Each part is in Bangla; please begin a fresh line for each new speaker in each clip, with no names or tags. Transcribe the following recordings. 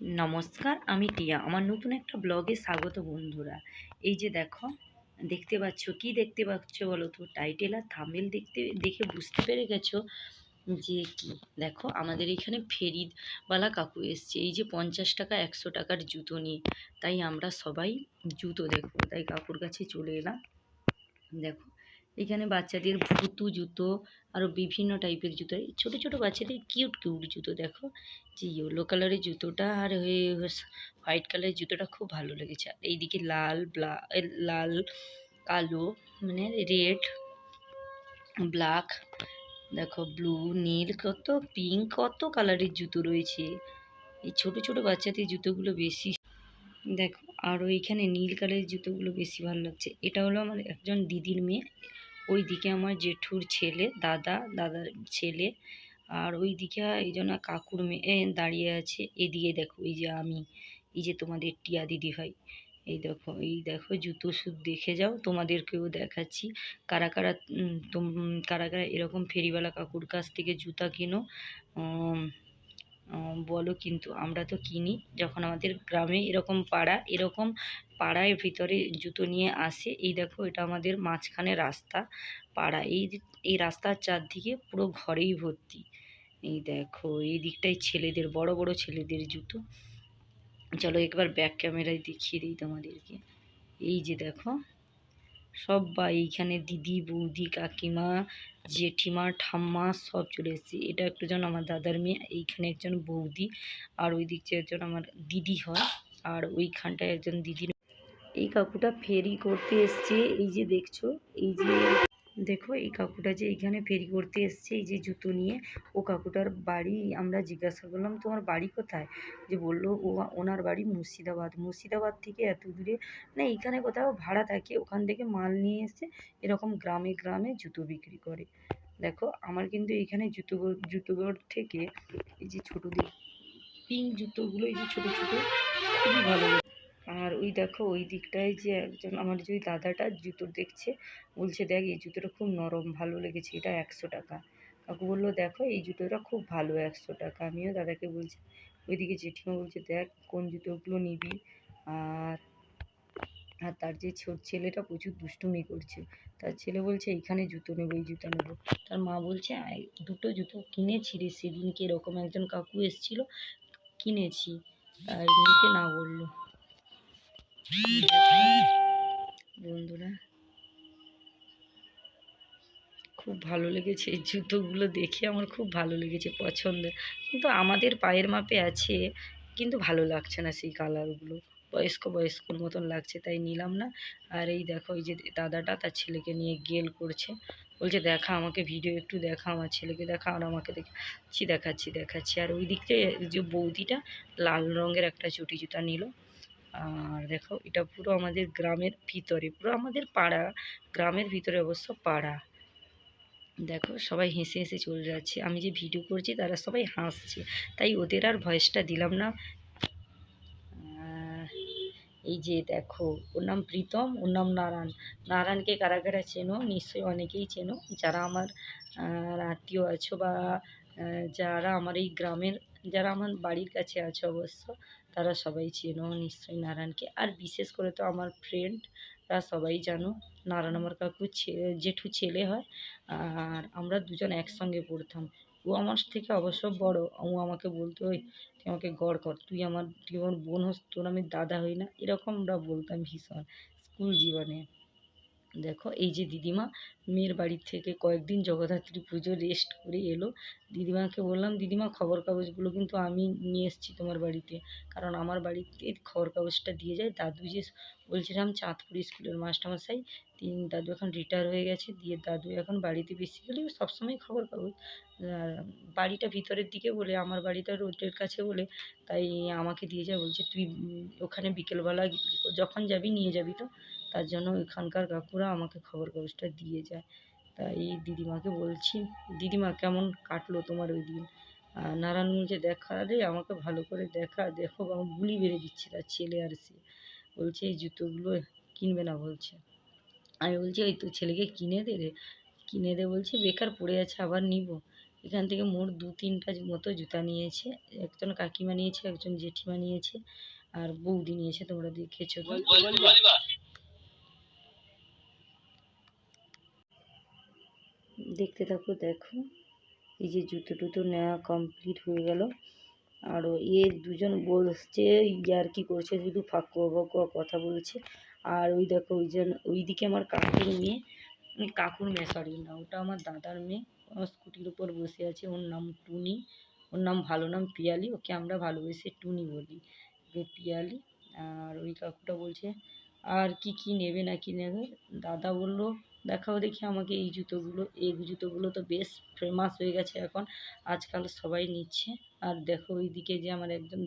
নমস্কার, আমি টিয়া। আমার নতুন একটা ব্লগে স্বাগত বন্ধুরা। এই যে দেখো, দেখতে পাচ্ছ, কি দেখতে পাচ্ছ বলো তো? টাইটেল আর থামেল দেখতে, দেখে বুঝতে পেরে গেছো যে কি? দেখো, আমাদের এখানে ফেরিদওয়ালা কাকু এসছে। এই যে পঞ্চাশ টাকা, একশো টাকার জুতো নিয়ে। তাই আমরা সবাই জুতো দেখব। তাই কাকুর কাছে চলে এলাম। দেখো এখানে বাচ্চাদের ভুতু জুতো আরও বিভিন্ন টাইপের জুতো। ছোট ছোটো বাচ্চাদের কিউট কিউট জুতো, দেখো। যে ইয়েলো কালারের জুতোটা আর হোয়াইট কালারের জুতোটা খুব ভালো লেগেছে। আর এইদিকে লাল, ব্লা লাল, কালো মানে রেড, ব্ল্যাক, দেখো ব্লু, নীল, কত পিঙ্ক, কত কালারের জুতো রয়েছে। এই ছোট ছোট বাচ্চাদের জুতোগুলো বেশি, দেখো। আর ওইখানে নীল কালারের জুতোগুলো বেশি ভালো লাগছে। এটা হলো আমার একজন দিদির মেয়ে। ওই দিকে আমার জেঠুর ছেলে, দাদা, দাদার ছেলে আর ওই দিকে এই জন্য কাকুর মেয়ে দাঁড়িয়ে আছে। এদিকে দেখো, এই যে আমি, এই যে তোমাদের টিয়া দিদি ভাই। এই দেখো এই দেখো জুতো শুধু দেখে যাও, তোমাদেরকেও দেখাচ্ছি। কারা কারা কারা কারা এরকম ফেরিওয়ালা কাকুর কাছ থেকে জুতা কিনো বলো কিন্তু, আমরা তো কিনি। যখন আমাদের গ্রামে এরকম পাড়া, এরকম পাড়ায় ভিতরে জুতো নিয়ে আসে, এই দেখো এটা আমাদের মাঝখানে রাস্তা, পাড়া। এই এই রাস্তার চারদিকে পুরো ঘরেই ভর্তি। এই দেখো, এই দিকটাই ছেলেদের, বড় বড় ছেলেদের জুতো। চলো একবার ব্যাক ক্যামেরায় দেখিয়ে দিই তোমাদেরকে। এই যে দেখো সবাই এইখানে দিদি, বৌদি, কাকিমা, জেঠিমা, ঠাম্মা সব চলে এসেছে। এটা একটু যেন আমার দাদার মেয়ে, এইখানে একজন বৌদি আর ওই দিকটা একজন আমার দিদি হয় আর ওইখানটায় একজন দিদি এই কাকুটা ফেরি করতে এসছে। এই যে দেখছ, এই যে দেখো, এই কাকুটা যে এখানে ফেরি করতে এসছে, এই যে জুতো নিয়ে, ও কাকুটার বাড়ি, আমরা জিজ্ঞাসা করলাম, তোমার বাড়ি কোথায়? যে বলল, ও, ওনার বাড়ি মুর্শিদাবাদ। মুর্শিদাবাদ থেকে এত দূরে, না, এইখানে কোথাও ভাড়া থাকে, ওখান থেকে মাল নিয়ে এসে এরকম গ্রামে গ্রামে জুতো বিক্রি করে। দেখো, আমার কিন্তু এইখানে জুতো, জুতোঘর থেকে এই যে ছোটোদের পিঙ্ক জুতোগুলো, এই যে ছোটো ছোটো, খুবই ভালো। আর ওই দেখো ওই দিকটায় যে একজন আমার যে ওই দাদাটা জুতো দেখছে বলছে দেখ এই জুতোটা খুব নরম ভালো লেগেছে এটা একশো টাকা। কাকু বলল দেখো এই জুতোটা খুব ভালো একশো টাকা। আমিও দাদাকে বলছি ওইদিকে জেঠিমা বলছে দেখ কোন জুতোগুলো নিবি? আর আর তার যে ছেলেটা প্রচুর দুষ্টুমি করছে। তার ছেলে বলছে এইখানে জুতো নেব এই জুতো নেব। তার মা বলছে "আয়, দুটো জুতো কিনেছি রে সেদিনকে এরকম একজন কাকু এসেছিল কিনেছি। আর নিতে না বলল। বন্ধুরা, খুব ভালো লেগেছে এই জুতোগুলো দেখে, আমার খুব ভালো লেগেছে পছন্দের কিন্তু আমাদের পায়ের মাপে আছে, কিন্তু ভালো লাগছে না সেই কালারগুলো। বয়স্ক বয়স্কর মতন লাগছে, তাই নিলাম না। আর এই দেখো, এই যে দাদাটা তার ছেলেকে নিয়ে গেল করছে। বলছে, দেখা আমাকে ভিডিও একটু দেখা আমার ছেলেকে দেখা, আর আমাকে দেখাচ্ছি দেখাচ্ছি দেখাচ্ছি। আর ওই দিক থেকে যে বৌদিটা লাল রঙের একটা চটি জুতা নিল। আর দেখো, এটা পুরো আমাদের গ্রামের ভিতরে, পুরো আমাদের পাড়া, গ্রামের ভিতরে অবশ্য পাড়া। দেখো, সবাই হেসে হেসে চলে যাচ্ছে। আমি যে ভিডিও করছি, তারা সবাই হাসছে। তাই ওদের আর ভয়েসটা দিলাম না। এই যে দেখো, ওর নাম প্রীতম, ওর নাম নারায়ণ। নারায়ণকে কারা কারা চেনো? নিশ্চয়ই অনেকেই চেনো। যারা আমার আত্মীয় আছো বা যারা আমার এই গ্রামের, যারা আমার বাড়ির কাছে আছে অবশ্য তারা সবাই চেনো নিশ্চয়ই নারায়ণকে। আর বিশেষ করে তো আমার ফ্রেন্ডরা সবাই জানো, নারায়ণ আমার কাকু জেঠু ছেলে হয়, আর আমরা দুজন একসঙ্গে পড়তাম। ও আমার থেকে অবশ্য বড়, ও আমাকে বলতো, ওই তুই আমাকে গড় কর, তুই আমার তুই আমার বোন হোস, তোর আমি দাদা হই না। এরকম আমরা বলতাম ভীষণ স্কুল জীবনে। দেখো, এই যে দিদিমা, মেয়ের বাড়ির থেকে কয়েকদিন জগদ্ধাত্রী পুজো রেস্ট করে এলো। দিদিমাকে বললাম, দিদিমা খবর কাগজগুলো কিন্তু আমি নিয়ে এসেছি তোমার বাড়িতে। কারণ আমার বাড়িতে খবর কাগজটা দিয়ে যায়। দাদু যে বলছিলাম, চাঁদপুর স্কুলের মাস্টারমশাই, তিনি দাদু এখন রিটায়ার হয়ে গেছে। দিয়ে দাদু এখন বাড়িতে বেসিক্যালি সবসময় খবর কাগজ আর বাড়িটা ভিতরের দিকে বলে, আমার বাড়িটা রোডের কাছে বলে, তাই আমাকে দিয়ে যায়। বলছে, তুই ওখানে বিকেলবেলা যখন যাবি নিয়ে যাবি তো? তার জন্য এখানকার কাকুরা আমাকে খবর কাগজটা দিয়ে যায়। তাই দিদিমাকে বলছি, দিদিমা, কেমন কাটলো তোমার ওই দিন? আর নারায়ণ বলছে দেখা রে, আমাকে ভালো করে দেখা, দেখো আমার বুলি বেড়ে দিচ্ছে তার ছেলে আর সে। বলছে, এই জুতোগুলো কিনবে না, বলছে। আমি বলছি ওই তো ছেলেকে কিনে দে রে। কিনে দে বলছে, বেকার পড়ে আছে, আবার নিব। এখান থেকে মোট দু তিনটা মতো জুতা নিয়েছে। একজন কাকিমা নিয়েছে, একজন জেঠিমা নিয়েছে, আর বৌদি নিয়েছে, তোমরা দেখেছ তো দেখতে থাকো, দেখো। এই যে জুতো টুতো নেওয়া কমপ্লিট হয়ে গেল। আর এ দুজন বসছে ইয়ার কি করছে, শুধু ফাঁকু ফাঁকু কথা বলছে। আর ওই দেখো, ওই জন ওইদিকে আমার কাকুর মেয়ে কাকুর মেয়ে সরি না, ওটা আমার দাদার মেয়ে। আমার স্কুটির উপর বসে আছে, ওর নাম টুনি। ওর নাম ভালো নাম পিয়ালি, ওকে আমরা ভালোবেসে টুনি বলি। পিয়ালি আর ওই কাকুটা বলছে, আর কি কি নেবে না কি নেবে? দাদা বলল দেখাও দেখি আমাকে এই জুতোগুলো এই জুতোগুলো তো বেশ ফেমাস হয়ে গেছে এখন। আজকাল সবাই নিচ্ছে। আর দেখো ওইদিকে যে আমার একজন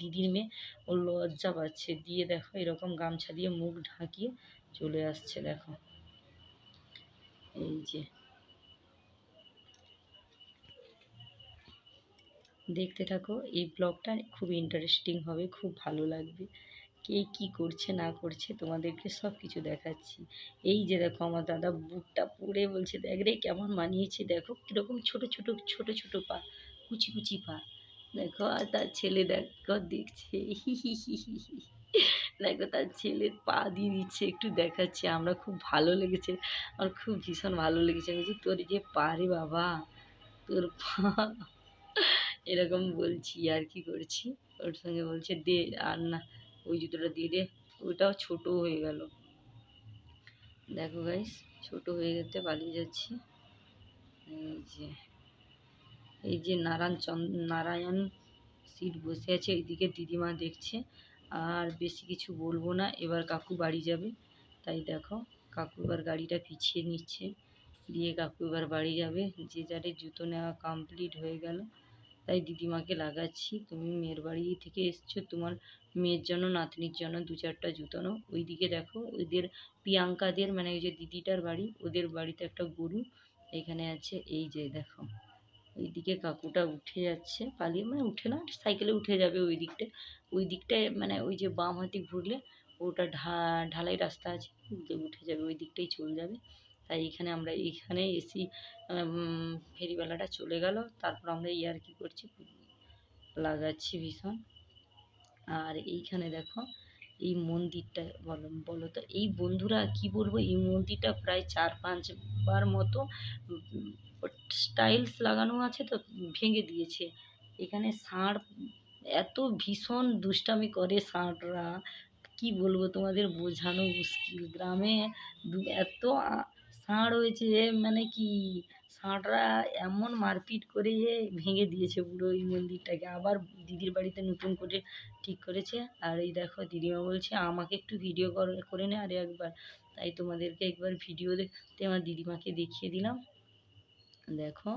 দিদির মেয়ে ও লজ্জা পাচ্ছে। দিয়ে দেখো এরকম গামছা দিয়ে মুখ ঢাকিয়ে চলে আসছে, দেখো। এই যে। দেখতে থাকো, এই ব্লগটা খুব ইন্টারেস্টিং হবে, খুব ভালো লাগবে। কে কি করছে, না করছে, তোমাদেরকে সব কিছু দেখাচ্ছি। এই যে দেখো আমার দাদা বুটটা পরে বলছে, দেখ রে কেমন মানিয়েছে দেখো কীরকম ছোট ছোট ছোট ছোট পা, কুচি কুচি পা। দেখো আর তার ছেলে দেখো দেখছে। হি হি হি হি হি। দেখো তার ছেলের পা দিয়ে দিচ্ছে, একটু দেখাচ্ছে। আমরা খুব ভালো লেগেছে, আমার খুব ভীষণ ভালো লেগেছে। বলছি, তোর যে পা রে বাবা, তোর পা। এরকম বলছি, আর কি করছি? ওর সঙ্গে বলছে, দে আর না ওই জুতোটা দিয়ে দে। ওইটাও ছোট হয়ে গেল। দেখো গাইস ছোট হয়ে যেতে পালিয়ে যাচ্ছি। এই যে এই যে নারায়ণ নারায়ণ সিট বসে আছে, এইদিকে দিদিমা দেখছে। আর বেশি কিছু বলব না, এবার কাকু বাড়ি যাবে। তাই দেখো, কাকু এবার গাড়িটা পিছিয়ে নিচ্ছে। দিয়ে কাকু এবার বাড়ি যাবে। যে যারে জুতো নেওয়া কমপ্লিট হয়ে গেল। তাই দিদিমাকে লাগাচ্ছি। তুমি মেয়ের বাড়ি থেকে এসছো, তোমার মেয়ের জন্য, নাতনির জন্য দু চারটা জুতো নাও। ওইদিকে দেখো, ওদের প্রিয়াঙ্কাদের মানে ওই যে দিদিটার বাড়ি, ওদের বাড়িতে একটা গরু এখানে আছে। এই যে দেখো, ওইদিকে কাকুটা উঠে যাচ্ছে, পালিয়ে মানে উঠে না, সাইকেলে উঠে যাবে ওই দিকটা। ওই দিকটায় মানে ওই যে বাম হাতে ঘুরলে, ওটা ঢা, ঢালাই রাস্তা আছে, উঠে যাবে, ওই দিকটাই চলে যাবে। তাই এখানে আমরা এইখানে এসি ফেরিওয়ালাটা চলে গেল। তারপর আমরা ইয়ার কি করছি, লাগাচ্ছি ভীষণ। আর এইখানে দেখো, এই মন্দিরটা বলো বলো তো, এই বন্ধুরা কি বলব, এই মন্দিরটা প্রায় চার পাঁচবার মতো স্টাইলস লাগানো আছে তো, ভেঙে দিয়েছে। এখানে ষাঁড়, এত ভীষণ দুষ্টামি করে ষাঁড়রা। কি বলব তোমাদের, বোঝানো মুশকিল। গ্রামে এত ষাঁড় হয়েছে মানে কি? ষাঁড়রা এমন মারপিট করে ভেঙে দিয়েছে পুরো এই মন্দিরটাকে। আবার দিদির বাড়িতে নতুন করে ঠিক করেছে। আর এই দেখো দিদিমা বলছে, আমাকে একটু ভিডিও করে নে আরে একবার। তাই তোমাদেরকে একবার ভিডিও দেখতে আমার দিদিমাকে দেখিয়ে দিলাম। দেখো